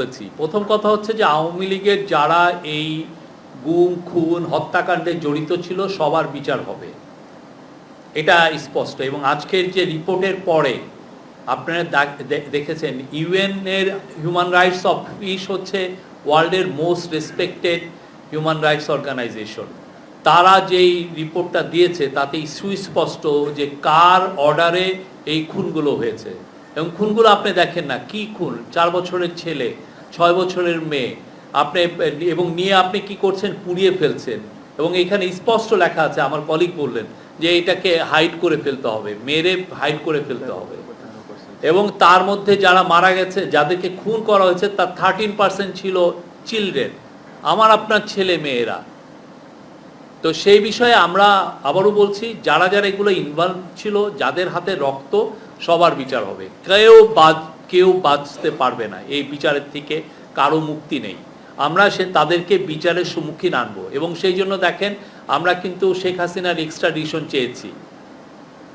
বলেছি। প্রথম কথা হচ্ছে যে আওয়ামী লীগের যারা এই গুম, খুন, হত্যাকাণ্ডে জড়িত ছিল, সবার বিচার হবে। এটা স্পষ্ট এবং আজকের যে রিপোর্টের পরে আপনারা দেখেছেন, ইউএন এর হিউম্যান রাইটস অফিস হচ্ছে ওয়ার্ল্ডের most respected human rights organization তারা যেই রিপোর্টটা দিয়েছে তাতে সুস্পষ্ট যে কার অর্ডারে এই খুনগুলো হয়েছে। এবং খুনগুলো আপনি দেখেন না, কি খুন? চার বছরের ছেলে ছয় বছরের মেয়ে। আপনি, এবং নিয়ে আপনি কি করছেন? পুড়িয়ে ফেলছেন। এবং এখানে স্পষ্ট লেখা আছে, আমার কলিগ বললেন যে এটাকে হাইড করে ফেলতে হবে, মেরে হাইড করে ফেলতে হবে। এবং তার মধ্যে যারা মারা গেছে, যাদেরকে খুন করা হয়েছে, তার থার্টিন পার্সেন্ট ছিল চিলড্রেন আমার আপনার ছেলে মেয়েরা। তো সেই বিষয়ে আমরা আবারও বলছি, যারা যারা এগুলো ইনভলভ ছিল, যাদের হাতে রক্ত, সবার বিচার হবে। কেউ বাদ কেউ বাঁচতে পারবে না। এই বিচারের থেকে কারও মুক্তি নেই। আমরা সে তাদেরকে বিচারের সম্মুখীন আনব এবং সেই জন্য দেখেন আমরা কিন্তু শেখ হাসিনার এক্সট্রাডিশন চেয়েছি।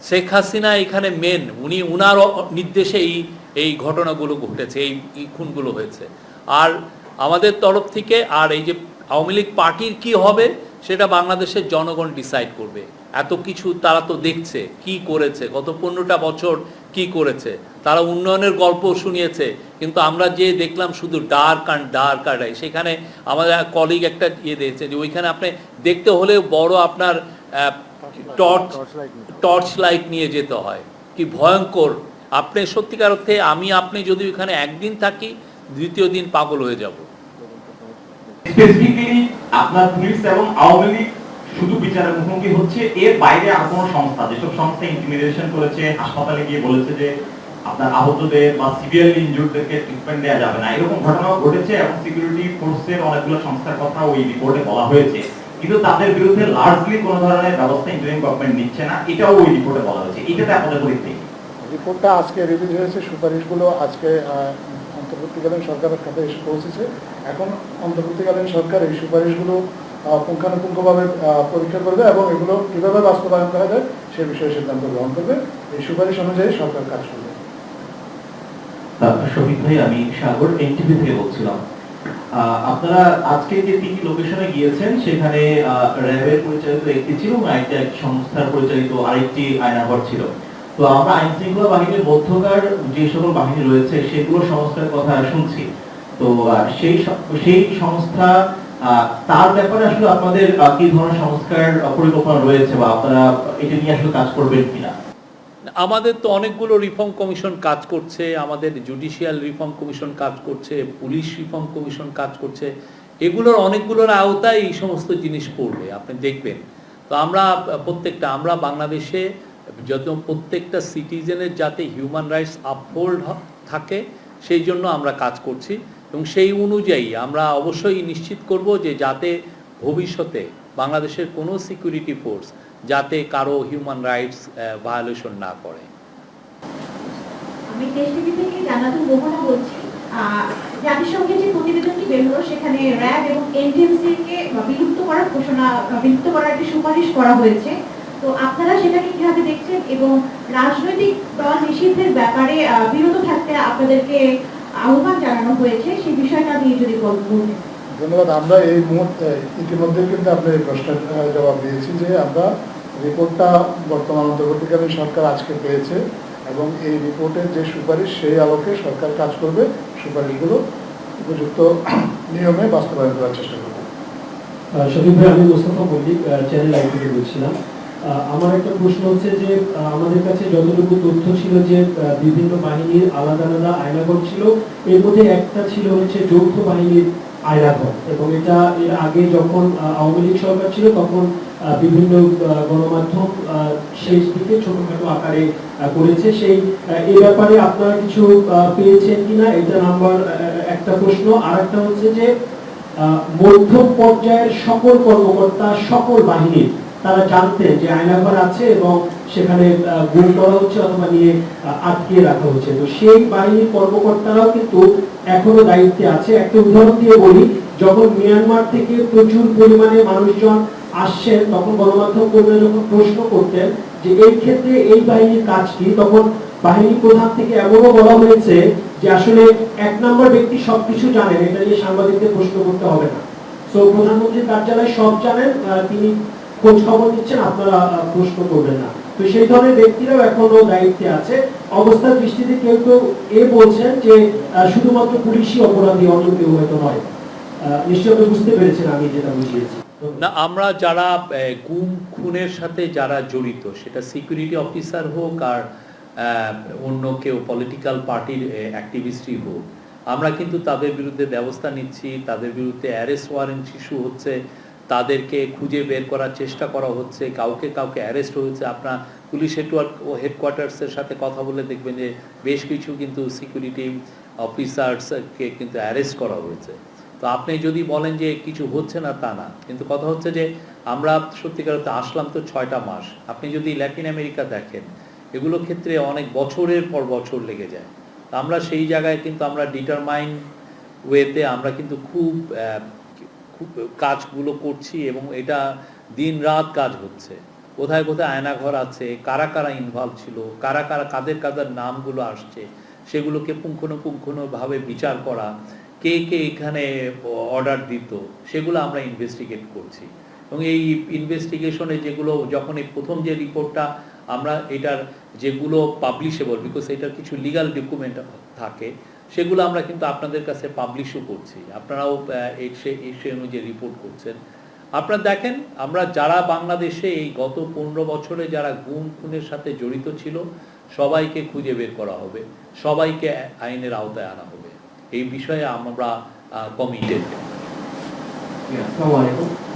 শেখ হাসিনা এখানে মেন উনি উনার নির্দেশে এই এই ঘটনাগুলো ঘটেছে, এই এই খুনগুলো হয়েছে। আর আমাদের তরফ থেকে আর এই যে আওয়ামী লীগ পার্টির কি হবে, সেটা বাংলাদেশের জনগণ ডিসাইড করবে। এত কিছু তারা তো দেখছে, কি করেছে, গত পনেরোটা বছর কি করেছে। তারা উন্নয়নের গল্প শুনিয়েছে, কিন্তু আমরা যে দেখলাম শুধু ডার্ক অ্যান্ড ডার্ক আর সেখানে আমাদের কলিগ একটা ইয়ে দিয়েছে যে ওইখানে আপনি দেখতে হলে বড় আপনার টর্চ টর্চ লাইট নিয়ে যেতে হয়। কি ভয়ঙ্কর। আপনি সত্যিকার অর্থে আমি, আপনি যদি ওইখানে একদিন থাকি, দ্বিতীয় দিন পাগল হয়ে যাব। স্পেসিফিক্যালি আপনার পুলিশ এবং আওয়ামী লীগ শুধু বিচারের মুখোমুখি হচ্ছে, এর বাইরে আর কোনো সংস্থা? যেসব সংস্থা ইন্টিমিডেশন করেছে, হাসপাতালে গিয়ে বলেছে যে আপনার আহতদের বা সিভিয়ারলি ইনজুরদেরকে ট্রিটমেন্ট দেওয়া যাবে না। এরকম ঘটনাও ঘটেছে এবং সিকিউরিটি ফোর্সের অনেকগুলো সংস্থার কথা ওই রিপোর্টে বলা হয়েছে। কিন্তু তাদের বিরুদ্ধে লার্জলি কোনো ধরনের ব্যবস্থা ইন্টারিম গভর্নমেন্ট নিচ্ছে না, এটাও ওই রিপোর্টে বলা হয়েছে। এটাতে আপনাদের পরিস্থিতি রিপোর্টটা আজকে রিলিজ হয়েছে, সুপারিশগুলো আজকে অন্তর্বর্তীকালীন সরকারের খাতে এসে পৌঁছেছে। এখন অন্তর্বর্তীকালীন সরকার এই সুপারিশগুলো পুঙ্খানুপুঙ্খভাবে পরীক্ষা করবে এবং এগুলো কীভাবে বাস্তবায়ন করা যায় সে বিষয়ে সিদ্ধান্ত গ্রহণ করবে। এই সুপারিশ অনুযায়ী সরকার কাজ করবে। শহীদ ভাই, আমি সাগর এনটিভি থেকে বলছিলাম। আপনারা আজকে যে তিনটি লোকেশনে গিয়েছেন, সেখানে র্যাবের পরিচালিত একটি ছিল আরেকটি সংস্থার পরিচালিত আরেকটি আয়নাঘর ছিল। তো আমরা আইন শৃঙ্খলা বাহিনীর মধ্যকার যে সকল বাহিনী রয়েছে, সেগুলো সংস্থার কথা শুনছি। তো সেই সেই সংস্থা তার ব্যাপারে আসলে আপনাদের কি ধরনের সংস্কার পরিকল্পনা রয়েছে বা আপনারা এটা নিয়ে আসলে কাজ করবেন কিনা? আমাদের তো অনেকগুলো রিফর্ম কমিশন কাজ করছে, আমাদের জুডিশিয়াল রিফর্ম কমিশন কাজ করছে পুলিশ রিফর্ম কমিশন কাজ করছে, এগুলোর অনেকগুলোর আওতায় এই সমস্ত জিনিস পড়বে, আপনি দেখবেন। তো আমরা, প্রত্যেকটা, আমরা বাংলাদেশে যত প্রত্যেকটা সিটিজেনের যাতে হিউম্যান রাইটস আপহোল্ড থাকে, সেই জন্য আমরা কাজ করছি। এবং সেই অনুযায়ী আমরা অবশ্যই নিশ্চিত করব যে যাতে ভবিষ্যতে বাংলাদেশের কোনো সিকিউরিটি ফোর্স যাতে কারও হিউম্যান রাইটস ভায়োলেশন না করে। তো আপনারা সেটাকে দেখছেন? এবং রাজনৈতিক নিষিদ্ধের ব্যাপারে আপনাদেরকে আহ্বান জানানো হয়েছে সেই বিষয়টা নিয়ে যদি বলতেন ধন্যবাদ। আমরা এই মুহূর্তে ইতিমধ্যে কিন্তু আপনার এই প্রশ্নের জবাব দিয়েছি যে আমরা রিপোর্টটা বর্তমান অন্তর্বর্তীকালীন সরকার আজকে পেয়েছে এবং এই রিপোর্টের যে সুপারিশ সেই আলোকে সরকার কাজ করবে সুপারিশগুলো উপযুক্ত নিয়মে বাস্তবায়ন করার চেষ্টা করবে। ভাই আমি মোস্তফা মল্লিক চ্যানেল আই বলছিলাম। আমার একটা প্রশ্ন হচ্ছে যে আমাদের কাছে যতটুকু তথ্য ছিল যে বিভিন্ন বাহিনীর আলাদা আলাদা আয়নাঘর ছিল, এর মধ্যে একটা ছিল হচ্ছে যৌথ বাহিনীর আয়নাঘর এবং এটা এর আগে যখন আওয়ামী লীগ সরকার ছিল তখন বিভিন্ন গণমাধ্যম শেষ দিকে ছোটখাটো আকারে করেছে। সেই এই ব্যাপারে আপনারা কিছু পেয়েছেন কিনা? এটা নাম্বার একটা প্রশ্ন। আর একটা হচ্ছে যে মধ্যম পর্যায়ের সকল কর্মকর্তা, সকল বাহিনীর তারা জানতেন যে আয়নাঘর আছে এবং সেখানে গুম করা হচ্ছে অথবা নিয়ে আটকিয়ে রাখা হচ্ছে। তো সেই বাহিনীর কর্মকর্তারাও কিন্তু এখনও দায়িত্বে আছে। একটা উদাহরণ দিয়ে বলি, যখন মিয়ানমার থেকে প্রচুর পরিমাণে মানুষজন আসছেন, তখন গণমাধ্যম কর্মীরা যখন প্রশ্ন করতেন যে এই ক্ষেত্রে এই বাহিনীর কাজ কি, তখন বাহিনী প্রধান থেকে এমনও বলা হয়েছে যে আসলে এক নম্বর ব্যক্তি সবকিছু জানেন, এটা নিয়ে সাংবাদিকদের প্রশ্ন করতে হবে না। তো প্রধানমন্ত্রীর কার্যালয় সব জানেন তিনি খোঁজ খবর নিচ্ছেন আপনারা প্রশ্ন করবেন না। তো সেই ধরনের ব্যক্তিরাও এখনও দায়িত্বে আছে। অবস্থার দৃষ্টিতে কেউ কেউ এ বলছেন যে শুধুমাত্র পুলিশই অপরাধী অন্য কেউ হয়তো নয়। আহ, নিশ্চয়ই বুঝতে পেরেছেন আমি যেটা বুঝিয়েছি। না আমরা যারা গুম খুনের সাথে যারা জড়িত সেটা সিকিউরিটি অফিসার হোক আর অন্য কেউ পলিটিক্যাল পার্টির অ্যাক্টিভিস্টই হোক আমরা কিন্তু তাদের বিরুদ্ধে ব্যবস্থা নিচ্ছি তাদের বিরুদ্ধে অ্যারেস্ট ওয়ারেন্ট ইস্যু হচ্ছে তাদেরকে খুঁজে বের করার চেষ্টা করা হচ্ছে, কাউকে কাউকে অ্যারেস্ট হয়েছে। আপনার পুলিশ হেডওয়ার্ক হেডকোয়ার্টার্সের সাথে কথা বলে দেখবেন যে বেশ কিছু কিন্তু সিকিউরিটি অফিসার্সকে কিন্তু অ্যারেস্ট করা হয়েছে। তো আপনি যদি বলেন যে কিছু হচ্ছে না, তা না। কিন্তু কথা হচ্ছে যে আমরা সত্যিকার আসলাম তো ছয়টা মাস। আপনি যদি ল্যাটিন আমেরিকা দেখেন, এগুলো ক্ষেত্রে অনেক বছরের পর বছর লেগে যায়। আমরা সেই জায়গায় কিন্তু আমরা ডিটারমাইন ওয়েতে আমরা কিন্তু খুব কাজগুলো করছি এবং এটা দিন রাত কাজ হচ্ছে। কোথায় কোথায় আয়নাঘর আছে, কারা কারা ইনভলভ ছিল, কারা কারা, কাদের কাদের নামগুলো আসছে, সেগুলোকে পুঙ্খানুপুঙ্খানুভাবে বিচার করা, কে কে এখানে অর্ডার দিত, সেগুলো আমরা ইনভেস্টিগেট করছি। এবং এই ইনভেস্টিগেশনে যেগুলো, যখন এই প্রথম যে রিপোর্টটা আমরা এটার যেগুলো পাবলিশেবল বিকজ এটার কিছু লিগাল ডকুমেন্ট থাকে সেগুলো আমরা কিন্তু আপনাদের কাছে পাবলিশও করছি। আপনারাও সে অনুযায়ী রিপোর্ট করছেন। আপনারা দেখেন, আমরা যারা বাংলাদেশে এই গত পনেরো বছরে যারা গুম, খুনের সাথে জড়িত ছিল, সবাইকে খুঁজে বের করা হবে। সবাইকে আইনের আওতায় আনা হবে। এই বিষয়ে আমরা কমিটেড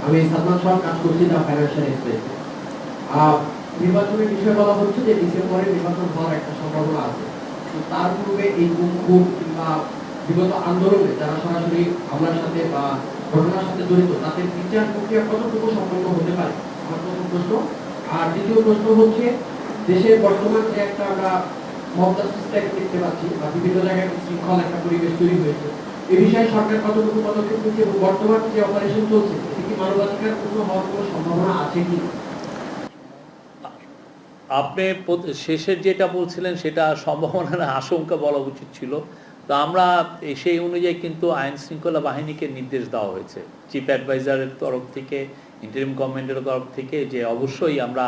আমি সালমান শাহ, কাজ করছি দ্য ফাইন্যান্সিয়াল এক্সপ্রেস নির্বাচনের বিষয়ে বলা হচ্ছে যে ডিসেম্বরে নির্বাচন হওয়ার একটা সম্ভাবনা আছে। তার পূর্বে এই গুম কিংবা বিগত আন্দোলনে যারা সরাসরি হামলার সাথে বা ঘটনার সাথে জড়িত, তাদের বিচার প্রক্রিয়া কতটুকু সম্পন্ন হতে পারে? আমার প্রথম প্রশ্ন। আর দ্বিতীয় প্রশ্ন হচ্ছে দেশের বর্তমান যে একটা আমরা মমতা সিস্টেম দেখতে পাচ্ছি বা বিভিন্ন জায়গায় শৃঙ্খল, একটা পরিবেশ তৈরি হয়েছে, এ বিষয়ে সরকার কতটুকু পদক্ষেপ নিচ্ছে এবং বর্তমান যে অপারেশন চলছে, এটি কি মানবাধিকার পূর্ণ হওয়ার কোনো সম্ভাবনা আছে কি আপনি শেষের যেটা বলছিলেন সেটা সম্ভাবনা না, আশঙ্কা বলা উচিত ছিল। তো আমরা সেই অনুযায়ী কিন্তু আইন শৃঙ্খলা বাহিনীকে নির্দেশ দেওয়া হয়েছে। চিফ অ্যাডভাইজারের তরফ থেকে ইন্টারিম গভর্নমেন্টের তরফ থেকে যে অবশ্যই আমরা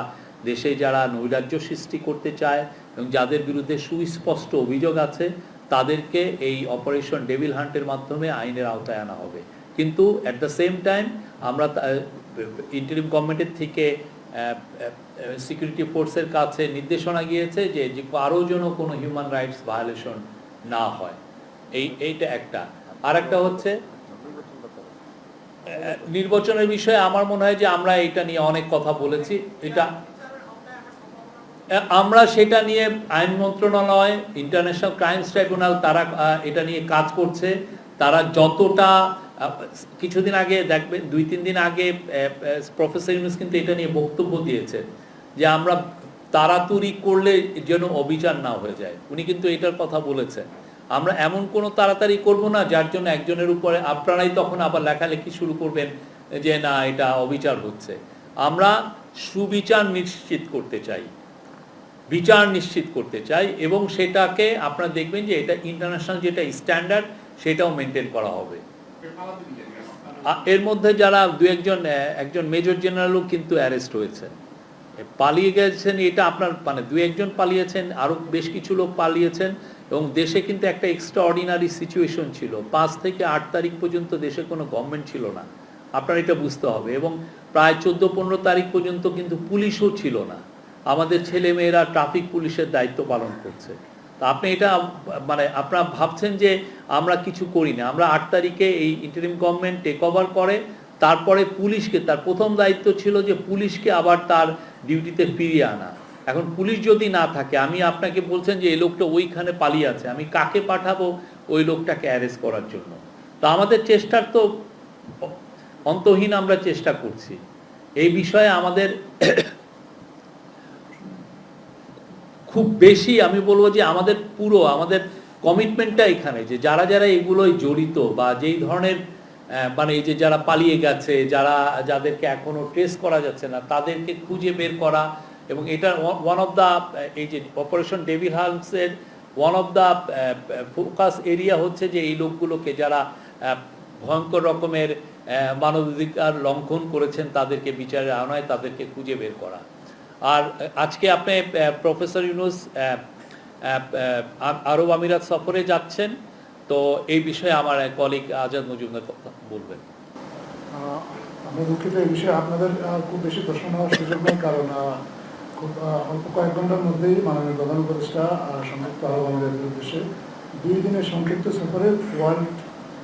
দেশে যারা নৈরাজ্য সৃষ্টি করতে চায় এবং যাদের বিরুদ্ধে সুস্পষ্ট অভিযোগ আছে, তাদেরকে এই অপারেশন ডেভিল হান্টের মাধ্যমে আইনের আওতায় আনা হবে। কিন্তু অ্যাট দ্য সেম টাইম আমরা ইন্টারিম গভর্নমেন্টের থেকে সিকিউরিটি ফোর্সের কাছে নির্দেশনা গিয়েছে যে কারও যেন কোনো হিউম্যান রাইটস ভায়োলেশন না হয়। এই, এইটা একটা। আর একটা হচ্ছে নির্বাচনের বিষয়ে আমার মনে হয় যে আমরা এটা নিয়ে অনেক কথা বলেছি। এটা আমরা সেটা নিয়ে আইন মন্ত্রণালয় ইন্টারন্যাশনাল ক্রাইমস ট্রাইব্যুনাল তারা এটা নিয়ে কাজ করছে। তারা যতটা কিছুদিন আগে দেখবেন, দুই, তিন দিন আগে প্রফেসর ইউনুস কিন্তু এটা নিয়ে বক্তব্য দিয়েছেন যে আমরা তাড়াতাড়ি করলে যেন অবিচার না হয়ে যায়। উনি কিন্তু এটার কথা বলেছেন। আমরা এমন কোনো তাড়াতাড়ি করব না, যার জন্য একজনের উপরে আপনারাই তখন আবার লেখালেখি শুরু করবেন যে না, এটা অবিচার হচ্ছে। আমরা সুবিচার নিশ্চিত করতে চাই। বিচার নিশ্চিত করতে চাই এবং সেটাকে আপনারা দেখবেন যে এটা ইন্টারন্যাশনাল যেটা স্ট্যান্ডার্ড সেটাও মেনটেন করা হবে। এর মধ্যে যারা দু একজন একজন মেজর জেনারেলও কিন্তু অ্যারেস্ট হয়েছে। পালিয়ে গেছেন, এটা আপনার মানে দু একজন পালিয়েছেন আরও বেশ কিছু লোক পালিয়েছেন, এবং দেশে কিন্তু একটা এক্সট্রা অর্ডিনারি সিচুয়েশন ছিল। পাঁচ থেকে আট তারিখ পর্যন্ত দেশে কোনো গভর্নমেন্ট ছিল না। আপনার এটা বুঝতে হবে। এবং প্রায় চোদ্দ পনেরো তারিখ পর্যন্ত কিন্তু পুলিশও ছিল না। আমাদের ছেলে মেয়েরা ট্রাফিক পুলিশের দায়িত্ব পালন করছে। আপনি এটা মানে আপনারা ভাবছেন যে আমরা কিছু করি না। আমরা আট তারিখে এই ইন্টারিম গভর্নমেন্ট টেক ওভার করে, তারপরে পুলিশকে, তার প্রথম দায়িত্ব ছিল যে পুলিশকে আবার তার ডিউটিতে ফিরিয়ে আনা। এখন পুলিশ যদি না থাকে, আমি আপনাকে বলছেন যে এই লোকটা ওইখানে পালিয়ে আছে, আমি কাকে পাঠাবো ওই লোকটাকে অ্যারেস্ট করার জন্য? তো আমাদের চেষ্টার তো অন্তহীন আমরা চেষ্টা করছি। এই বিষয়ে আমাদের খুব বেশি আমি বলব যে আমাদের পুরো, আমাদের কমিটমেন্টটা এখানে যে যারা যারা এগুলোই জড়িত বা যেই ধরনের মানে এই যে যারা পালিয়ে গেছে, যারা, যাদেরকে এখনও ট্রেস করা যাচ্ছে না, তাদেরকে খুঁজে বের করা এবং এটা ওয়ান অফ দ্য এই যে operation devil হার্মসের one of the focus area হচ্ছে যে এই লোকগুলোকে যারা ভয়ঙ্কর রকমের মানবাধিকার লঙ্ঘন করেছেন, তাদেরকে বিচারের আনায় তাদেরকে খুঁজে বের করা। আর আজকে আপনি প্রফেসর ইউনুস আরব আমিরাত সফরে যাচ্ছেন, তো এই বিষয়ে আমার এক কলিগ আজাদ মজুমদার, কথা বলবেন। আমি দুঃখিত, এই বিষয়ে আপনাদের খুব বেশি প্রশ্ন নেওয়ার সুযোগ নেই, কারণ খুব অল্প কয়েক ঘণ্টার মধ্যেই মাননীয় প্রধান উপদেষ্টা সংযুক্ত আরব আমিরাতের উদ্দেশ্যে দুই দিনের সংক্ষিপ্ত সফরে ওয়ার্ল্ড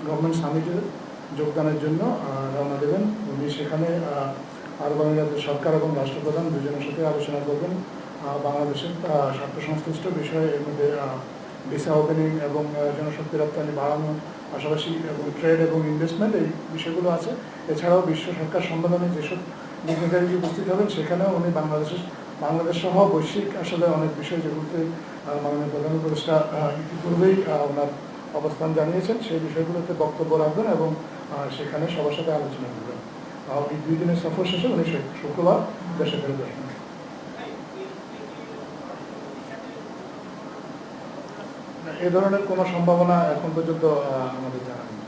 গভর্নমেন্ট সামিটে যোগদানের জন্য রওনা দেবেন। উনি সেখানে আরব আমিরাতের সরকার এবং রাষ্ট্রপ্রধান দুজনের সাথে আলোচনা করবেন। বাংলাদেশের স্বার্থ সংশ্লিষ্ট বিষয়ে এর মধ্যে ভিসা ওপেনিং এবং জনশক্তি রপ্তানি বাড়ানো, পাশাপাশি, এবং ট্রেড এবং ইনভেস্টমেন্ট এই বিষয়গুলো আছে। এছাড়াও বিশ্ব সরকার সম্মেলনে যেসব ডিগনিটারি উপস্থিত হবেন, সেখানেও উনি বাংলাদেশের বাংলাদেশ সহ বৈশ্বিক আসলে অনেক বিষয় যেগুলোতে মাননীয় প্রধান উপদেষ্টা ইতিপূর্বেই ওনার অবস্থান জানিয়েছেন, সেই বিষয়গুলোতে বক্তব্য রাখবেন এবং সেখানে সবার সাথে আলোচনা করবেন। এই দুই দিনের সফর শেষে উনি শুক্রবার দেশে ফেরত আসবেন এ ধরনের কোনো সম্ভাবনা এখন পর্যন্ত আমাদের জানা নেই।